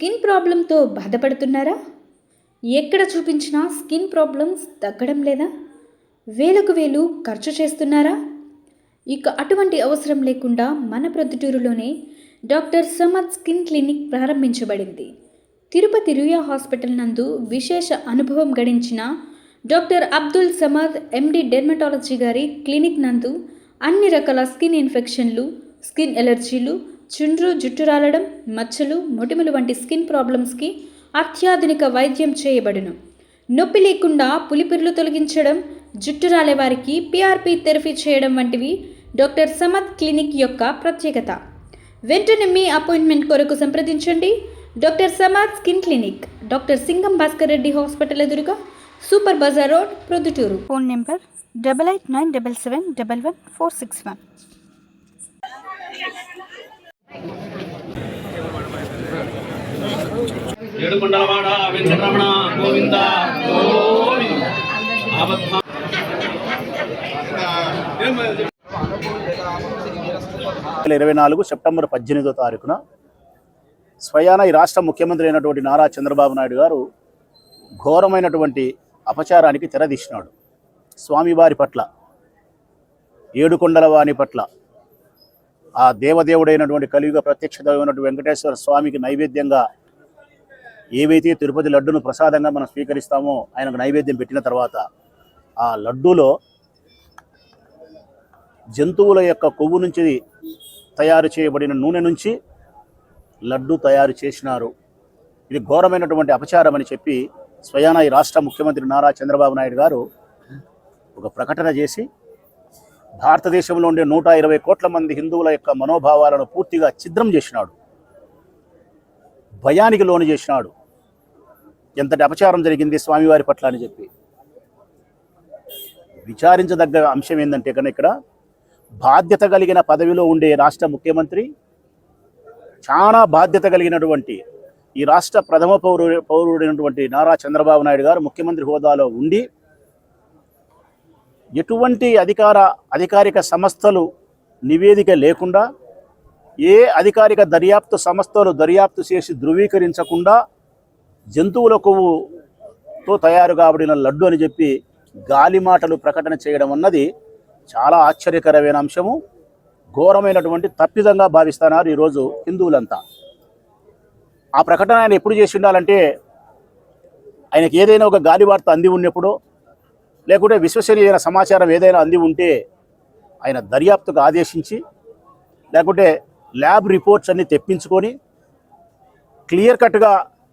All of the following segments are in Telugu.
స్కిన్ ప్రాబ్లంతో బాధపడుతున్నారా? ఎక్కడ చూపించినా స్కిన్ ప్రాబ్లమ్స్ తగ్గడం లేదా? వేలకు వేలు ఖర్చు చేస్తున్నారా? ఇక అటువంటి అవసరం లేకుండా మన ప్రొద్దుటూరులోనే డాక్టర్ సమద్ స్కిన్ క్లినిక్ ప్రారంభించబడింది. తిరుపతి రుయా హాస్పిటల్ నందు విశేష అనుభవం గడించిన doctor Abdul Samad MD dermatology గారి క్లినిక్ నందు అన్ని రకాల స్కిన్ ఇన్ఫెక్షన్లు స్కిన్ ఎలర్జీలు చుండ్రు జుట్టు రాలడం మచ్చలు మొటిమలు వంటి స్కిన్ ప్రాబ్లమ్స్కి అత్యాధునిక వైద్యం చేయబడును. నొప్పి లేకుండా పులిపిర్లు తొలగించడం జుట్టు రాలే వారికి పిఆర్పి థెరపీ చేయడం వంటివి డాక్టర్ సమత్ క్లినిక్ యొక్క ప్రత్యేకత. వెంటనే మీ అపాయింట్మెంట్ కొరకు సంప్రదించండి. Doctor Samad skin clinic doctor Singam Bhaskar Reddy hospital ఎదురుగా super bazaar road Proddatur. Phone number double eight nine double seven double one four six one. ఏడుకొండలవాడ వెంకటరమణ గోవింద ఇరవై నాలుగు సెప్టెంబర్ పద్దెనిమిదో తారీఖున స్వయాన ఈ రాష్ట్ర ముఖ్యమంత్రి అయినటువంటి నారా చంద్రబాబు నాయుడు గారు ఘోరమైనటువంటి అపచారానికి తెరదీసినాడు. స్వామివారి పట్ల ఏడుకొండల వాణి పట్ల ఆ దేవదేవుడైనటువంటి కలియుగ ప్రత్యక్ష దైవమైనటువంటి వెంకటేశ్వర స్వామికి నైవేద్యంగా ఏవైతే తిరుపతి లడ్డును ప్రసాదంగా మనం స్వీకరిస్తామో ఆయనకు నైవేద్యం పెట్టిన తర్వాత ఆ లడ్డూలో జంతువుల యొక్క కొవ్వు నుంచి తయారు చేయబడిన నూనె నుంచి లడ్డు తయారు చేసినారు. ఇది ఘోరమైనటువంటి అపచారం అని చెప్పి స్వయాన ఈ రాష్ట్ర ముఖ్యమంత్రి నారా చంద్రబాబు నాయుడు గారు ఒక ప్రకటన చేసి భారతదేశంలో ఉండే నూట ఇరవై కోట్ల మంది హిందువుల యొక్క మనోభావాలను పూర్తిగా ఛిద్రం చేసినాడు. భయానికి లోను చేసినాడు. ఎంతటి అపచారం జరిగింది స్వామివారి పట్ల అని చెప్పి. విచారించదగ్గ అంశం ఏంటంటే కనుక ఇక్కడ బాధ్యత కలిగిన పదవిలో ఉండే రాష్ట్ర ముఖ్యమంత్రి చాలా బాధ్యత కలిగినటువంటి ఈ రాష్ట్ర ప్రథమ పౌరు పౌరుడైనటువంటి నారా చంద్రబాబు నాయుడు గారు ముఖ్యమంత్రి హోదాలో ఉండి ఎటువంటి అధికార అధికారిక సంస్థలు నివేదిక లేకుండా ఏ అధికారిక దర్యాప్తు సంస్థలు దర్యాప్తు చేసి ధృవీకరించకుండా జంతువుల కొవ్వుతో తయారు కాబడిన లడ్డు అని చెప్పి గాలి మాటలు ప్రకటన చేయడం అన్నది చాలా ఆశ్చర్యకరమైన అంశము. ఘోరమైనటువంటి తప్పిదంగా భావిస్తున్నారు ఈరోజు హిందువులంతా. ఆ ప్రకటన ఆయన ఎప్పుడు చేసి ఉండాలంటే ఆయనకి ఏదైనా ఒక గాలి వార్త అంది ఉన్నప్పుడు లేకుంటే విశ్వసనీయమైన సమాచారం ఏదైనా అంది ఉంటే ఆయన దర్యాప్తుకు ఆదేశించి లేకుంటే ల్యాబ్ రిపోర్ట్స్ అన్ని తెప్పించుకొని క్లియర్ కట్గా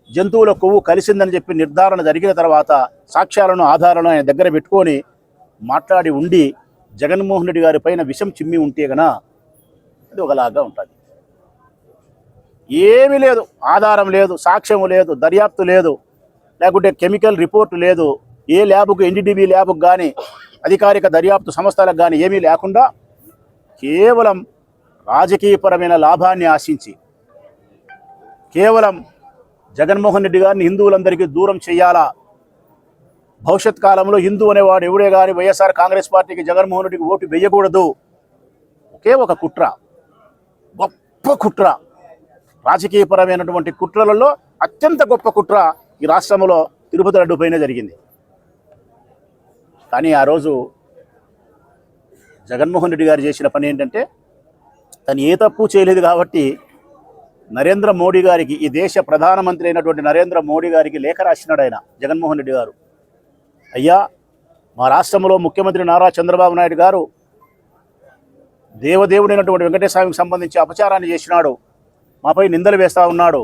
జంతువుల కొవ్వు కలిసిందని చెప్పి నిర్ధారణ జరిగిన తర్వాత సాక్ష్యాలను ఆధారాలను ఆయన దగ్గర పెట్టుకొని మాట్లాడి ఉండి జగన్మోహన్ రెడ్డి గారి పైన విషం చిమ్మి ఉంటే గన అది ఒకలాగా ఉంటుంది. ఏమీ లేదు. ఆధారం లేదు సాక్ష్యం లేదు దర్యాప్తు లేదు లేకుంటే కెమికల్ రిపోర్ట్ లేదు. ఏ ల్యాబ్కు ఎన్డీటీవీ ల్యాబ్కు కానీ అధికారిక దర్యాప్తు సంస్థలకు కానీ ఏమీ లేకుండా కేవలం రాజకీయపరమైన లాభాన్ని ఆశించి కేవలం జగన్మోహన్ రెడ్డి గారిని హిందువులందరికీ దూరం చేయాలా? భవిష్యత్ కాలంలో హిందూ అనేవాడు ఎవడే కానీ వైఎస్ఆర్ కాంగ్రెస్ పార్టీకి జగన్మోహన్ రెడ్డికి ఓటు వేయకూడదు. ఒకే ఒక కుట్ర గొప్ప కుట్ర రాజకీయపరమైనటువంటి కుట్రలలో అత్యంత గొప్ప కుట్ర ఈ రాష్ట్రంలో తిరుపతి లడ్డు పైన జరిగింది. కానీ ఆ రోజు జగన్మోహన్ రెడ్డి గారు చేసిన పని ఏంటంటే తను ఏ తప్పు చేయలేదు కాబట్టి నరేంద్ర మోడీ గారికి ఈ దేశ ప్రధానమంత్రి అయినటువంటి నరేంద్ర మోడీ గారికి లేఖ రాసినాడు ఆయన జగన్మోహన్ రెడ్డి గారు. అయ్యా మా రాష్ట్రంలో ముఖ్యమంత్రి నారా చంద్రబాబు నాయుడు గారు దేవదేవుడైనటువంటి వెంకటేశ్వరానికి సంబంధించి అపచారాన్ని చేసినాడు మాపై నిందలు వేస్తా ఉన్నాడు.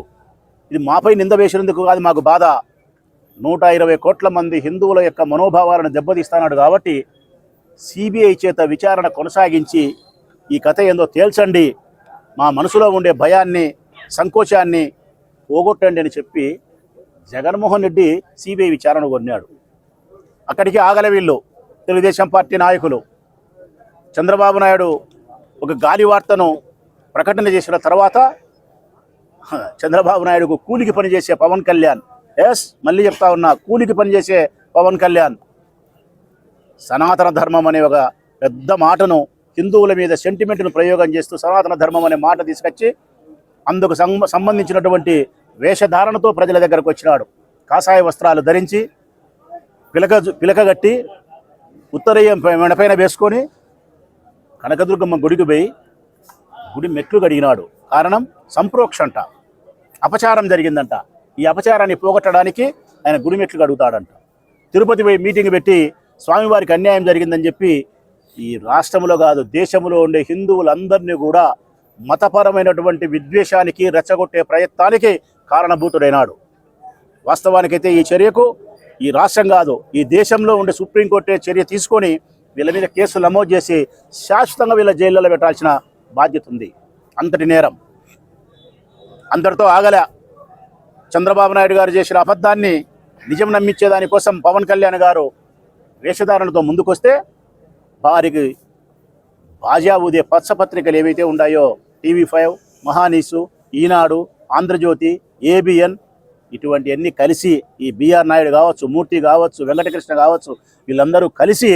ఇది మాపై నింద వేసినందుకు కాదు మాకు బాధ. నూట ఇరవై కోట్ల మంది హిందువుల యొక్క మనోభావాలను దెబ్బతీస్తున్నాడు కాబట్టి సిబిఐ చేత విచారణ కొనసాగించి ఈ కథ ఏందో తేల్చండి. మా మనసులో ఉండే భయాన్ని సంకోచాన్ని పోగొట్టండి అని చెప్పి జగన్మోహన్ రెడ్డి సిబిఐ విచారణ కొన్నాడు. అక్కడికి ఆగల వీళ్ళు తెలుగుదేశం పార్టీ నాయకులు. చంద్రబాబు నాయుడు ఒక గాలి వార్తను ప్రకటన చేసిన తర్వాత చంద్రబాబు నాయుడుకు కూలికి పనిచేసే పవన్ కళ్యాణ్ ఎస్ మళ్ళీ చెప్తా ఉన్నా కూలికి పనిచేసే పవన్ కళ్యాణ్. సనాతన ధర్మం అనే ఒక పెద్ద మాటను హిందువుల మీద సెంటిమెంట్ను ప్రయోగం చేస్తూ సనాతన ధర్మం అనే మాట తీసుకొచ్చి అందుకు సం- సంబంధించినటువంటి వేషధారణతో ప్రజల దగ్గరకు వచ్చినాడు. కాషాయ వస్త్రాలు ధరించి పిలక పిలకగట్టి ఉత్తరయ్యం మెడపైన వేసుకొని కనకదుర్గమ్మ గుడికి పోయి గుడి మెట్లు కడిగినాడు. కారణం సంప్రోక్షంట. అపచారం జరిగిందంట. ఈ అపచారాన్ని పోగొట్టడానికి ఆయన గుడిమెట్లు అడుగుతాడంట తిరుపతి పోయి మీటింగ్ పెట్టి స్వామివారికి అన్యాయం జరిగిందని చెప్పి ఈ రాష్ట్రంలో కాదు దేశంలో ఉండే హిందువులందరినీ కూడా మతపరమైనటువంటి విద్వేషానికి రెచ్చగొట్టే ప్రయత్నానికి కారణభూతుడైనాడు. వాస్తవానికైతే ఈ చర్యకు ఈ రాష్ట్రం కాదు ఈ దేశంలో ఉండే సుప్రీంకోర్టే చర్య తీసుకొని వీళ్ళ మీద కేసులు నమోదు చేసి శాశ్వతంగా వీళ్ళ జైళ్ళలో పెట్టాల్సిన బాధ్యత ఉంది. అంతటి నేరం. అందరితో ఆగలే. చంద్రబాబు నాయుడు గారు చేసిన అబద్ధాన్ని నిజం నమ్మించే దానికోసం పవన్ కళ్యాణ్ గారు వేషధారణతో ముందుకొస్తే వారికి బాజా ఊదే పత్రికలు ఏవైతే ఉన్నాయో టీవీ ఫైవ్ మహానీసు ఈనాడు ఆంధ్రజ్యోతి ఏబిఎన్ ఇటువంటి అన్ని కలిసి ఈ బిఆర్ నాయుడు కావచ్చు మూర్తి కావచ్చు వెంకటకృష్ణ కావచ్చు వీళ్ళందరూ కలిసి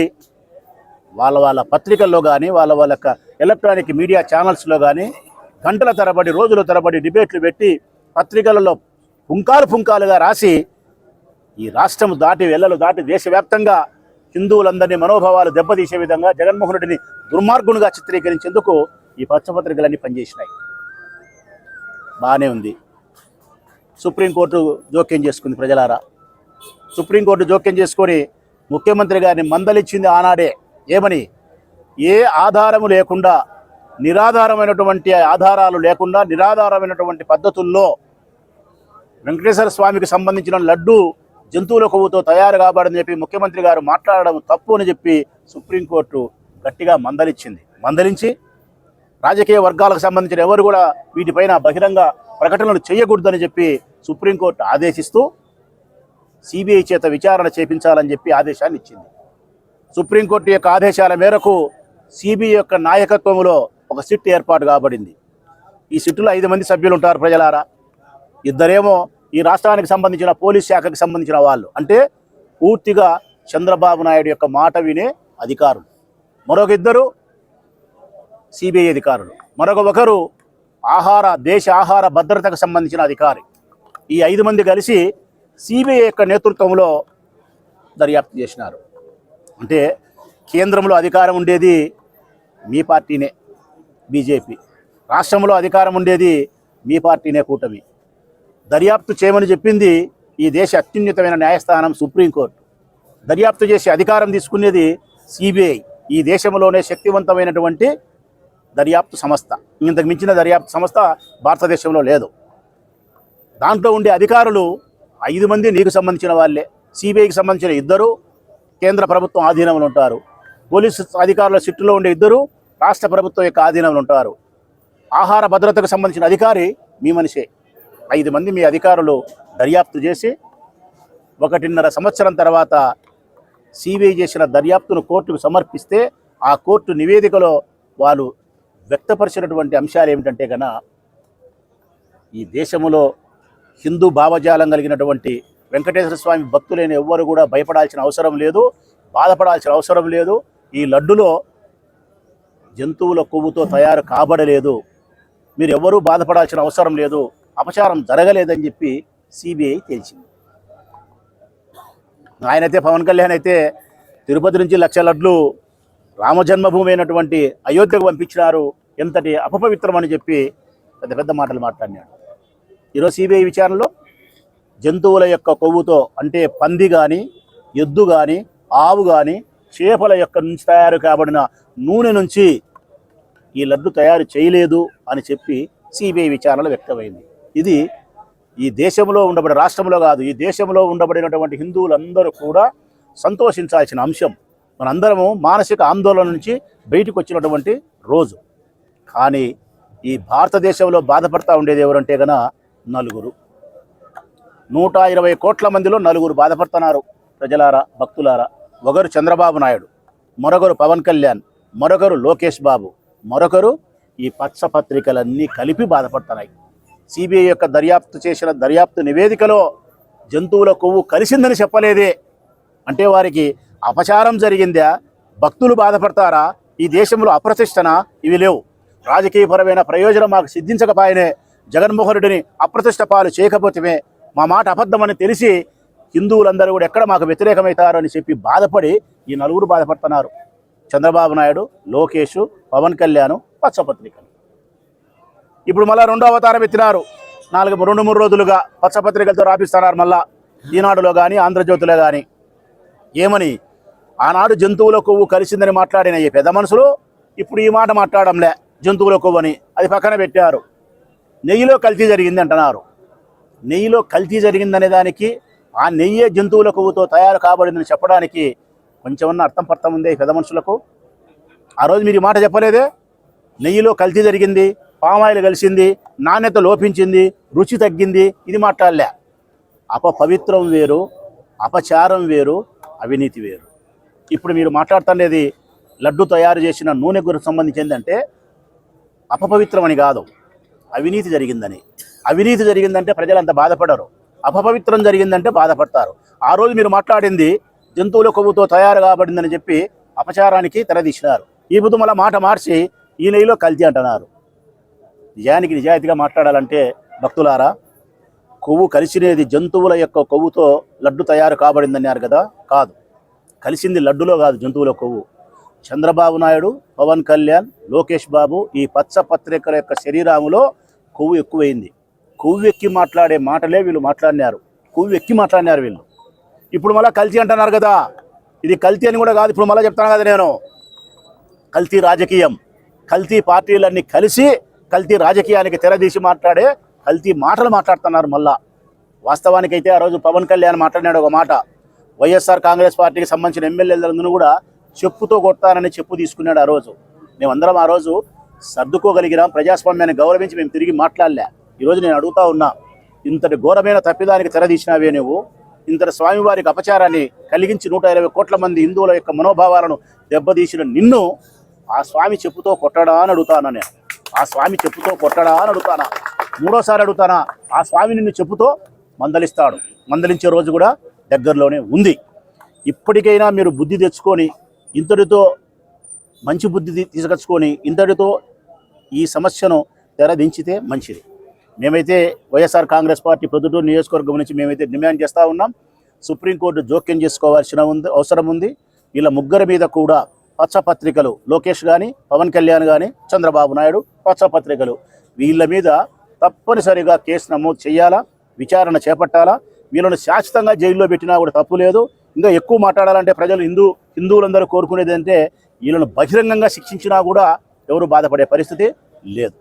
వాళ్ళ వాళ్ళ పత్రికల్లో కానీ వాళ్ళ వాళ్ళ ఎలక్ట్రానిక్ మీడియా ఛానల్స్లో కానీ గంటల తరబడి రోజుల తరబడి డిబేట్లు పెట్టి పత్రికలలో పుంకాలు పుంకాలుగా రాసి ఈ రాష్ట్రం దాటి వెళ్ళలు దాటి దేశవ్యాప్తంగా హిందువులందరినీ మనోభావాలు దెబ్బతీసే విధంగా జగన్మోహన్ రెడ్డిని దుర్మార్గునిగా చిత్రీకరించేందుకు ఈ పచ్చపత్రికలన్నీ పనిచేసినాయి. బాగానే ఉంది. సుప్రీంకోర్టు జోక్యం చేసుకుంది ప్రజలారా. సుప్రీంకోర్టు జోక్యం చేసుకొని ముఖ్యమంత్రి గారిని మందలిచ్చింది ఆనాడే. ఏమని? ఏ ఆధారము లేకుండా నిరాధారమైనటువంటి ఆధారాలు లేకుండా నిరాధారమైనటువంటి పద్ధతుల్లో వెంకటేశ్వర స్వామికి సంబంధించిన లడ్డు జంతువుల కొవ్వుతో తయారు కాబడని చెప్పి ముఖ్యమంత్రి గారు మాట్లాడడం తప్పు అని చెప్పి సుప్రీంకోర్టు గట్టిగా మందలిచ్చింది. మందలించి రాజకీయ వర్గాలకు సంబంధించిన ఎవరు కూడా వీటిపైన బహిరంగ ప్రకటనలు చేయకూడదని చెప్పి సుప్రీంకోర్టు ఆదేశిస్తూ సిబిఐ చేత విచారణ చేపించాలని చెప్పి ఆదేశాన్ని ఇచ్చింది. సుప్రీంకోర్టు యొక్క ఆదేశాల మేరకు సిబిఐ యొక్క నాయకత్వంలో ఒక సిట్ ఏర్పాటు కాబడింది. ఈ సిట్టులో ఐదు మంది సభ్యులు ఉంటారు ప్రజలారా. ఇద్దరేమో ఈ రాష్ట్రానికి సంబంధించిన పోలీస్ శాఖకు సంబంధించిన వాళ్ళు. అంటే పూర్తిగా చంద్రబాబు నాయుడు యొక్క మాట వినే అధికారులు. మరొక ఇద్దరు సిబిఐ అధికారులు. మరొక ఒకరు ఆహార దేశ ఆహార భద్రతకు సంబంధించిన అధికారి. ఈ ఐదు మంది కలిసి సిబిఐ యొక్క నేతృత్వంలో దర్యాప్తు చేసినారు. అంటే కేంద్రంలో అధికారం ఉండేది మీ పార్టీనే బీజేపీ. రాష్ట్రంలో అధికారం ఉండేది మీ పార్టీనే కూటమి. దర్యాప్తు చేయమని చెప్పింది ఈ దేశ అత్యున్నతమైన న్యాయస్థానం సుప్రీంకోర్టు దర్యాప్తు చేసి అధికారం తీసుకునేది సిబిఐ ఈ దేశంలోనే శక్తివంతమైనటువంటి దర్యాప్తు సంస్థ. ఇంతకు మించిన దర్యాప్తు సంస్థ భారతదేశంలో లేదు. దాంట్లో ఉండే అధికారులు ఐదు మంది నీకు సంబంధించిన వాళ్ళే. సిబిఐకి సంబంధించిన ఇద్దరు కేంద్ర ప్రభుత్వం ఆధీనంలో ఉంటారు. పోలీసు అధికారుల సిట్టులో ఉండే ఇద్దరు రాష్ట్ర ప్రభుత్వం యొక్క ఆధీనంలో ఉంటారు. ఆహార భద్రతకు సంబంధించిన అధికారి మీ మనిషే. ఐదు మంది మీ అధికారులు దర్యాప్తు చేసి ఒకటిన్నర సంవత్సరం తర్వాత సిబిఐ చేసిన దర్యాప్తును కోర్టుకు సమర్పిస్తే ఆ కోర్టు నివేదికలో వాళ్ళు వ్యక్తపరిచినటువంటి అంశాలు ఏమిటంటే కన ఈ దేశంలో హిందూ భావజాలం కలిగినటువంటి వెంకటేశ్వర స్వామి భక్తులైన ఎవ్వరు కూడా భయపడాల్సిన అవసరం లేదు బాధపడాల్సిన అవసరం లేదు. ఈ లడ్డులో జంతువుల కొవ్వుతో తయారు కాబడలేదు. మీరు ఎవ్వరూ బాధపడాల్సిన అవసరం లేదు. అపచారం జరగలేదని చెప్పి సిబిఐ తేల్చింది. ఆయనైతే పవన్ కళ్యాణ్ అయితే తిరుపతి నుంచి లక్ష లడ్లు రామజన్మభూమి అయినటువంటి అయోధ్యకు పంపించినారు. ఎంతటి అపపవిత్రం అని చెప్పి పెద్ద పెద్ద మాటలు మాట్లాడినాడు. ఈరోజు సిబిఐ విచారణలో జంతువుల యొక్క కొవ్వుతో అంటే పంది కానీ ఎద్దు కానీ ఆవు కానీ చేపల యొక్క నుంచి తయారు కాబడిన నూనె నుంచి ఈ లడ్డు తయారు చేయలేదు అని చెప్పి సిబిఐ విచారణలో వ్యక్తమైంది. ఇది ఈ దేశంలో ఉండబడి రాష్ట్రంలో కాదు ఈ దేశంలో ఉండబడినటువంటి హిందువులందరూ కూడా సంతోషించాల్సిన అంశం. మనందరము మానసిక ఆందోళన నుంచి బయటకు వచ్చినటువంటి రోజు. కానీ ఈ భారతదేశంలో బాధపడతా ఉండేది ఎవరంటే గన నలుగురు. నూట ఇరవై కోట్ల మందిలో నలుగురు బాధపడుతున్నారు ప్రజలారా భక్తులారా. ఒకరు చంద్రబాబు నాయుడు మరొకరు పవన్ కళ్యాణ్ మరొకరు లోకేష్ బాబు మరొకరు ఈ పచ్చ పత్రికలన్నీ కలిపి బాధపడుతున్నాయి. సిబిఐ యొక్క దర్యాప్తు చేసిన దర్యాప్తు నివేదికలో జంతువుల కొవ్వు కలిసిందని చెప్పలేదే. అంటే వారికి అపచారం జరిగిందా? భక్తులు బాధపడతారా? ఈ దేశంలో అప్రతిష్టన? ఇవి లేవు. రాజకీయపరమైన ప్రయోజనం మాకు సిద్ధించకపోయినే. జగన్మోహన్ రెడ్డిని అప్రతిష్ట పాలు చేయకపోతే మా మాట అబద్ధమని తెలిసి హిందువులందరూ కూడా ఎక్కడ మాకు వ్యతిరేకమవుతారు అని చెప్పి బాధపడి ఈ నలుగురు బాధపడుతున్నారు. చంద్రబాబు నాయుడు లోకేష్ పవన్ కళ్యాణ్ పచ్చపత్రికలు ఇప్పుడు మళ్ళీ రెండో అవతారం ఎత్తినారు. నాలుగు రెండు మూడు రోజులుగా పచ్చపత్రికలతో రాపిస్తున్నారు మళ్ళా. ఈనాడులో కానీ ఆంధ్రజ్యోతిలో కానీ ఏమని? ఆనాడు జంతువుల కొవ్వు కలిసిందని మాట్లాడిన ఈ పెద్ద మనుషులు ఇప్పుడు ఈ మాట మాట్లాడంలే. జంతువుల కొవ్వు అని. అది పక్కన పెట్టారు. నెయ్యిలో కల్తీ జరిగింది అంటున్నారు. నెయ్యిలో కల్తీ జరిగిందనే దానికి ఆ నెయ్యే జంతువుల కొవ్వుతో తయారు కాబడిందని చెప్పడానికి కొంచెమన్నా అర్థం పర్థం ఉంది ఈ పెద్ద మనుషులకు? ఆ రోజు మీరు ఈ మాట చెప్పలేదే? నెయ్యిలో కల్తీ జరిగింది పామాయిల్ కలిసింది నాణ్యత లోపించింది రుచి తగ్గింది ఇది మాట్లాడలే. అపపవిత్రం వేరు అపచారం వేరు అవినీతి వేరు. ఇప్పుడు మీరు మాట్లాడుతుండేది లడ్డు తయారు చేసిన నూనె గురికి సంబంధించి ఏంటంటే అపపవిత్రమని కాదు అవినీతి జరిగిందని. అవినీతి జరిగిందంటే ప్రజలంత బాధపడరు. అపపవిత్రం జరిగిందంటే బాధపడతారు. ఆ రోజు మీరు మాట్లాడింది జంతువుల కొవ్వుతో తయారు కాబడిందని చెప్పి అపచారానికి తెరదీసినారు. ఈ బుద్ధు మాట మార్చి ఈ నెయ్యిలో కల్తీ అంటున్నారు. నిజానికి నిజాయితీగా మాట్లాడాలంటే భక్తులారా కొవ్వు కలిసినది జంతువుల యొక్క కొవ్వుతో లడ్డు తయారు కాబడిందన్నారు కదా? కాదు. కలిసింది లడ్డులో కాదు జంతువుల కొవ్వు. చంద్రబాబు నాయుడు పవన్ కళ్యాణ్ లోకేష్ బాబు ఈ పచ్చ పత్రికల యొక్క శరీరాములో కొవ్వు ఎక్కువైంది. కొవ్వు ఎక్కి మాట్లాడే మాటలే వీళ్ళు మాట్లాడినారు. కొవ్వు ఎక్కి మాట్లాడినారు వీళ్ళు. ఇప్పుడు మళ్ళీ కల్తీ అంటున్నారు కదా. ఇది కల్తీ అని కూడా కాదు. ఇప్పుడు మళ్ళీ చెప్తాను కదా నేను. కల్తీ రాజకీయం. కల్తీ పార్టీలన్నీ కలిసి కల్తీ రాజకీయానికి తెరదీసి మాట్లాడే కల్తీ మాటలు మాట్లాడుతున్నారు మళ్ళా. వాస్తవానికైతే ఆ రోజు పవన్ కళ్యాణ్ మాట్లాడినాడు ఒక మాట. వైఎస్ఆర్ కాంగ్రెస్ పార్టీకి సంబంధించిన ఎమ్మెల్యేలందరూ కూడా చెప్పుతో కొడతానని చెప్పు తీసుకున్నాడు ఆ రోజు. మేమందరం ఆ రోజు సర్దుకోగలిగినాం ప్రజాస్వామ్యాన్ని గౌరవించి మేము తిరిగి మాట్లాడలే. ఈరోజు నేను అడుగుతా ఉన్నా ఇంతటి ఘోరమైన తప్పిదానికి తెరదీసినావే నువ్వు ఇంతటి స్వామివారికి అపచారాన్ని కలిగించి నూట ఇరవై కోట్ల మంది హిందువుల యొక్క మనోభావాలను దెబ్బతీసిన నిన్ను ఆ స్వామి చెప్పుతో కొట్టడా అని అడుగుతానా నేను? ఆ స్వామి చెప్పుతో కొట్టడా అని అడుగుతానా? మూడోసారి అడుగుతానా? ఆ స్వామి నిన్ను చెప్పుతో మందలిస్తాడు. మందలించే రోజు కూడా దగ్గరలోనే ఉంది. ఇప్పటికైనా మీరు బుద్ధి తెచ్చుకొని ఇంతటితో మంచి బుద్ధి తీసుకొచ్చుకొని ఇంతటితో ఈ సమస్యను తెరదించితే మంచిది. మేమైతే వైఎస్ఆర్ కాంగ్రెస్ పార్టీ ప్రొద్దుటూరు నియోజకవర్గం నుంచి మేమైతే డిమాండ్ చేస్తూ ఉన్నాం. సుప్రీంకోర్టు జోక్యం చేసుకోవాల్సిన ఉంది అవసరం ఉంది. వీళ్ళ ముగ్గురి మీద కూడా పచ్చపత్రికలు. లోకేష్ కానీ పవన్ కళ్యాణ్ కానీ చంద్రబాబు నాయుడు పచ్చపత్రికలు. వీళ్ళ మీద తప్పనిసరిగా కేసు నమోదు చేయాలా? విచారణ చేపట్టాలా? వీళ్ళను శాశ్వతంగా జైల్లో పెట్టినా కూడా తప్పు లేదు. ఇంకా ఎక్కువ మాట్లాడాలంటే ప్రజలు హిందూ హిందువులందరూ కోరుకునేది అంటే వీళ్ళను బహిరంగంగా శిక్షించినా కూడా ఎవరు బాధపడే పరిస్థితి లేదు.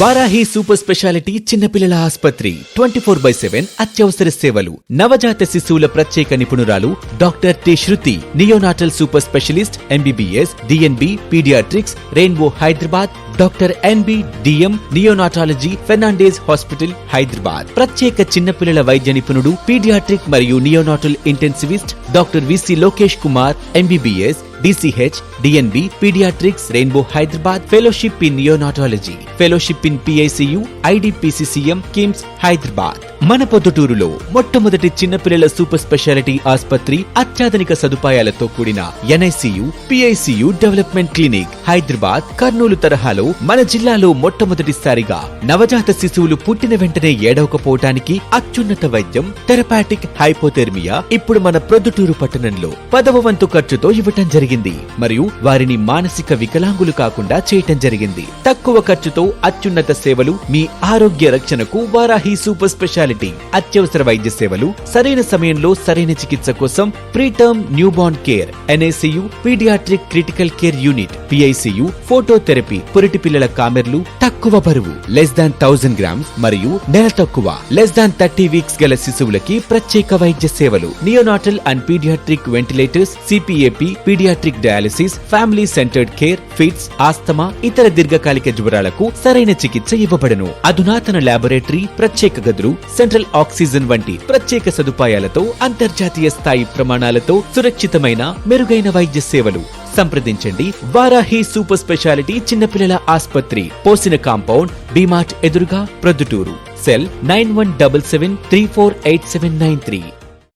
వారాహి సూపర్ స్పెషాలిటీ చిన్నపిల్లల ఆసుపత్రి. ట్వంటీ ఫోర్ బై సెవెన్ అత్యవసర సేవలు. నవజాత శిశువుల ప్రత్యేక నిపుణురాలు doctor T Shruti. Neonatal super specialist MBBS DNB paediatrics Rainbow Hyderabad doctor NB DM neonatology Fernandez hospital Hyderabad. ప్రత్యేక చిన్నపిల్లల వైద్య నిపుణుడు పీడియాట్రిక్ మరియు neonatal intensivist doctor VC Lokesh Kumar MBBS DCH DNB paediatrics Rainbow Hyderabad fellowship in neonatology. Fellowship in PICU IDPCCM KIMS Hyderabad. మన పొద్దుటూరులో మొట్టమొదటి చిన్నపిల్లల సూపర్ స్పెషాలిటీ ఆసుపత్రి అత్యాధునిక సదుపాయాలతో కూడిన NICU PICU development clinic Hyderabad Kurnool తరహాలో మన జిల్లాలో మొట్టమొదటిసారిగా నవజాత శిశువులు పుట్టిన వెంటనే ఏడవకపోవటానికి అత్యున్నత వైద్యం థెరపాటిక్ హైపోథెర్మియా ఇప్పుడు మన ప్రొద్దుటూరు పట్టణంలో పదవ వంతు ఖర్చుతో ఇవ్వటం జరిగింది. మరియు వారిని మానసిక వికలాంగులు కాకుండా చేయటం జరిగింది. తక్కువ ఖర్చుతో అత్యున్నత సేవలు మీ ఆరోగ్య రక్షణకు వారాహి సూపర్ స్పెషాలిటీ. అత్యవసర వైద్య సేవలు సరైన సమయంలో సరైన చికిత్స కోసం preterm newborn care NICU paediatric critical care unit PICU phototherapy పురిటి పిల్లల కామెర్లు తక్కువ బరువు లెస్ దాన్ థౌజండ్ గ్రామ్స్ మరియు నెల తక్కువ లెస్ దాన్ థర్టీ వీక్స్ గల శిశువులకి ప్రత్యేక వైద్య సేవలు. Neonatal and paediatric ventilators CPAP paediatric dialysis family centred care fits asthma ఇతర దీర్ఘకాలిక జ్వరాలకు సరైన చికిత్స ఇవ్వబడును. అధునాతన లాబొరేటరీ ప్రత్యేక గదులు సెంట్రల్ ఆక్సిజన్ వంటి ప్రత్యేక సదుపాయాలతో అంతర్జాతీయ స్థాయి ప్రమాణాలతో సురక్షితమైన మెరుగైన వైద్య సేవలు. సంప్రదించండి. వారాహి సూపర్ స్పెషాలిటీ చిన్నపిల్లల ఆసుపత్రి పోసిన కాంపౌండ్ డిమార్ట్ ఎదురుగా Proddatur. Cell nine one double seven three four eight seven nine three.